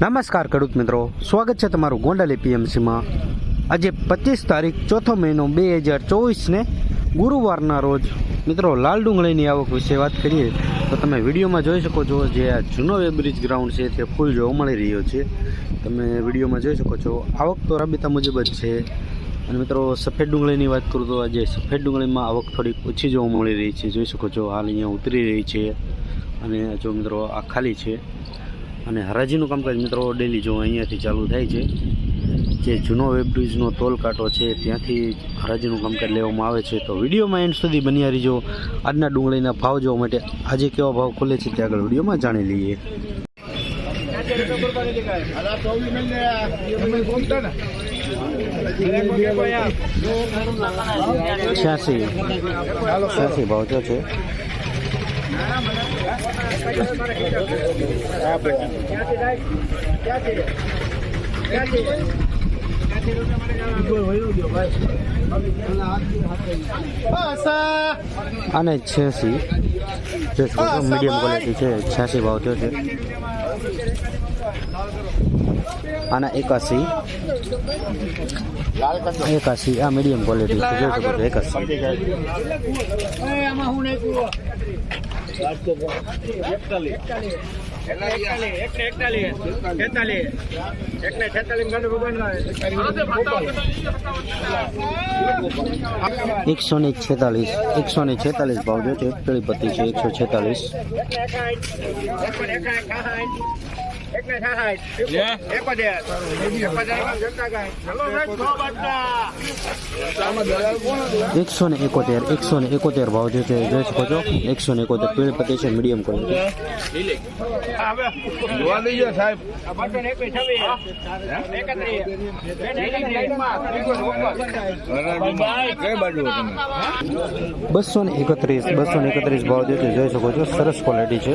નમસ્કાર ખેડૂત મિત્રો. સ્વાગત છે તમારું ગોંડલ એપીએમસીમાં. આજે પચીસ તારીખ ચોથો મહિનો બે હજાર ચોવીસને ગુરુવારના રોજ. મિત્રો, લાલ ડુંગળીની આવક વિશે વાત કરીએ તો તમે વિડીયોમાં જોઈ શકો છો જે આ જૂનો વેબ્રિજ ગ્રાઉન્ડ છે તે ફૂલ જોવા મળી રહ્યો છે. તમે વિડીયોમાં જોઈ શકો છો, આવક તો રાબેતા મુજબ જ છે. અને મિત્રો, સફેદ ડુંગળીની વાત કરું તો આજે સફેદ ડુંગળીમાં આવક થોડીક ઓછી જોવા મળી રહી છે. જોઈ શકો છો, હાલ અહીંયા ઉતરી રહી છે. અને જો મિત્રો, આ ખાલી છે. અને હરાજીનું કામકાજ મિત્રો ડેલી જો અહીંયાથી ચાલુ થાય છે, જે જૂનો વેબ્રિજનો ટોલ કાંટો છે, ત્યાંથી હરાજીનું કામકાજ લેવામાં આવે છે. તો વિડીયોમાં એન્ડ સુધી બન્યા રહીજો. આજના ડુંગળીના ભાવ જોવા માટે આજે કેવા ભાવ ખુલે છે તે આગળ વિડીયોમાં જાણી લઈએ. છ્યાસી. છ્યાસી ભાવ થયો છે. અને છ્યાસી. જે મીડિયમ ક્વોલિટી છે છ્યાસી ભાવ થયો છે. આના એકાસી. એકાસી આ મીડિયમ ક્વોલિટી છે. જોઈ શકો છો એકાસી. એકસો ને છેતાલીસ એકસો ને છેતાલીસ ભાવ જો છે. છે એકસો છેતાલીસ. એકસો ને એકોતેર એકસો ને એકોતેર ભાવ જે છે જોઈ શકો છો. એકસો ને એકોતેર પીળી પત્તી છે મીડિયમ તમે? બસો ને એકત્રીસ બસો ને એકત્રીસ ભાવ જે છે જોઈ શકો છો. સરસ ક્વોલિટી છે.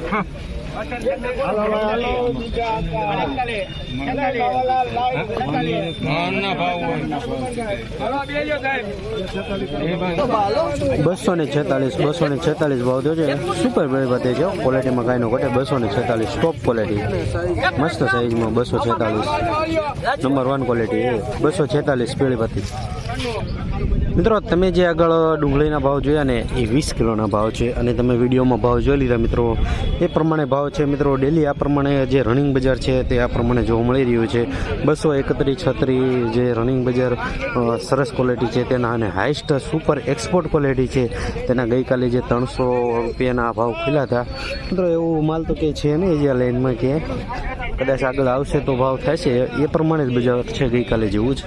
ને છેતાલીસ બસો ને છેતાલીસ ભાવ જોજો છે. સુપર પતે છે ક્વોલિટીમાં કાંઈ નો ઘટે. બસો ને છેતાલીસ ટોપ ક્વોલિટી મસ્ત સાઈઝમાં બસો છેતાલીસ. નંબર વન ક્વોલિટી બસો છેતાલીસ પેળી પત્તી મિત્રો, તમે જે આગળ ડુંગળીના ભાવ જોયા ને, એ વીસ કિલોના ભાવ છે. અને તમે વિડીયોમાં ભાવ જોઈ લીધા, મિત્રો. એ પ્રમાણે ભાવ છે મિત્રો. ડેલી આ પ્રમાણે જે રનિંગ બજાર છે તે આ પ્રમાણે જોવા મળી રહ્યું છે. બસો એકત્રીસ છત્રી જે રનિંગ બજાર સરસ ક્વોલિટી છે તેના અને હાઈસ્ટ સુપર એક્સપોર્ટ ક્વોલિટી છે. તેના ગઈકાલે જે ત્રણસો રૂપિયાના ભાવ ખુલ્યા હતા. મિત્રો, એવું માલ તો કે છે નહીં જે લાઈનમાં કે. કદાચ આગળ આવશે તો ભાવ થશે. એ પ્રમાણે જ બજાર છે ગઈકાલે જેવું જ.